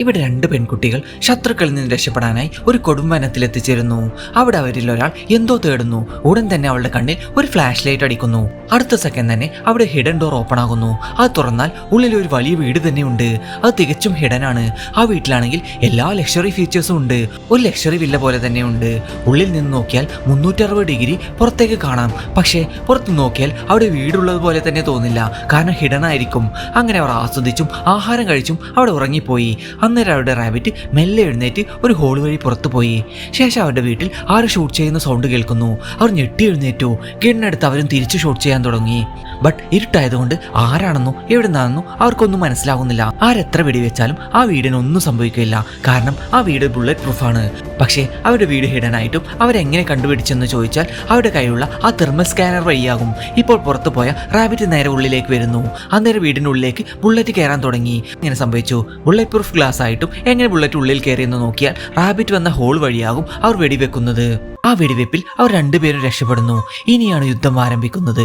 ഇവിടെ രണ്ട് പെൺകുട്ടികൾ ശത്രുക്കളിൽ നിന്ന് രക്ഷപ്പെടാനായി ഒരു കൊടുംവനത്തിൽ എത്തിച്ചേരുന്നു അവിടെ അവരിൽ ഒരാൾ എന്തോ തേടുന്നു. ഉടൻ തന്നെ അവളുടെ കണ്ണിൽ ഒരു ഫ്ലാഷ് ലൈറ്റ് അടിക്കുന്നു. അടുത്ത സെക്കൻഡ് തന്നെ അവിടെ ഹിഡൻ ഡോർ ഓപ്പൺ ആകുന്നു. അത് തുറന്നാൽ ഉള്ളിൽ ഒരു വലിയ വീട് തന്നെയുണ്ട്. അത് തികച്ചും ഹിഡൻ ആണ്. ആ വീട്ടിലാണെങ്കിൽ എല്ലാ ലക്ഷറി ഫീച്ചേഴ്സും ഉണ്ട്. ഒരു ലക്ഷറി വില്ല പോലെ തന്നെയുണ്ട്. ഉള്ളിൽ നിന്ന് നോക്കിയാൽ മുന്നൂറ്ററുപത് ഡിഗ്രി പുറത്തേക്ക് കാണാം. പക്ഷേ പുറത്ത് നോക്കിയാൽ അവിടെ വീടുള്ളത് പോലെ തന്നെ തോന്നില്ല. കാരണം ഹിഡൻ ആയിരിക്കും. അങ്ങനെ അവർ ആസ്വദിച്ചും ആഹാരം കഴിച്ചും അവിടെ ഉറങ്ങിപ്പോയി. അന്നേരം അവരുടെ റാബിറ്റ് മെല്ലെ എഴുന്നേറ്റ് ഒരു ഹോൾ വഴി പുറത്തു പോയി. ശേഷം അവരുടെ വീട്ടിൽ ആര് ഷൂട്ട് ചെയ്യുന്ന സൗണ്ട് കേൾക്കുന്നു. അവർ ഞെട്ടി എഴുന്നേറ്റു. കിണ്ണടുത്ത് അവരും തിരിച്ചു ഷൂട്ട് ചെയ്യാൻ തുടങ്ങി. ബട്ട് ഇരുട്ടായതുകൊണ്ട് ആരാണെന്നോ എവിടുന്നാണെന്നോ അവർക്കൊന്നും മനസ്സിലാകുന്നില്ല ആരെത്ര വെടിവെച്ചാലും ആ വീടിന് ഒന്നും സംഭവിക്കില്ല. കാരണം ആ വീട് ബുള്ളറ്റ് പ്രൂഫാണ് പക്ഷേ അവരുടെ വീട് ഹിഡൻ ആയിട്ടും അവരെങ്ങനെ കണ്ടുപിടിച്ചെന്ന് ചോദിച്ചാൽ അവരുടെ കയ്യിലുള്ള ആ തെർമൽ സ്കാനർ വഴിയാകും. ഇപ്പോൾ പുറത്തു പോയ റാബിറ്റ് നേരെ ഉള്ളിലേക്ക് വരുന്നു. അന്നേരം വീടിനുള്ളിലേക്ക് ബുള്ളറ്റ് കയറാൻ തുടങ്ങി. ഇങ്ങനെ സംഭവിച്ചു. ബുള്ളറ്റ് പ്രൂഫ് ഗ്ലാസ് ആയിട്ടും എങ്ങനെ ബുള്ളറ്റ് ഉള്ളിൽ കയറിയെന്ന് നോക്കിയാൽ റാബിറ്റ് വന്ന ഹോൾ വഴിയാകും അവർ വെടിവെക്കുന്നത്. ആ വെടിവെപ്പിൽ അവർ രണ്ടുപേരും രക്ഷപ്പെടുന്നു. ഇനിയാണ് യുദ്ധം ആരംഭിക്കുന്നത്.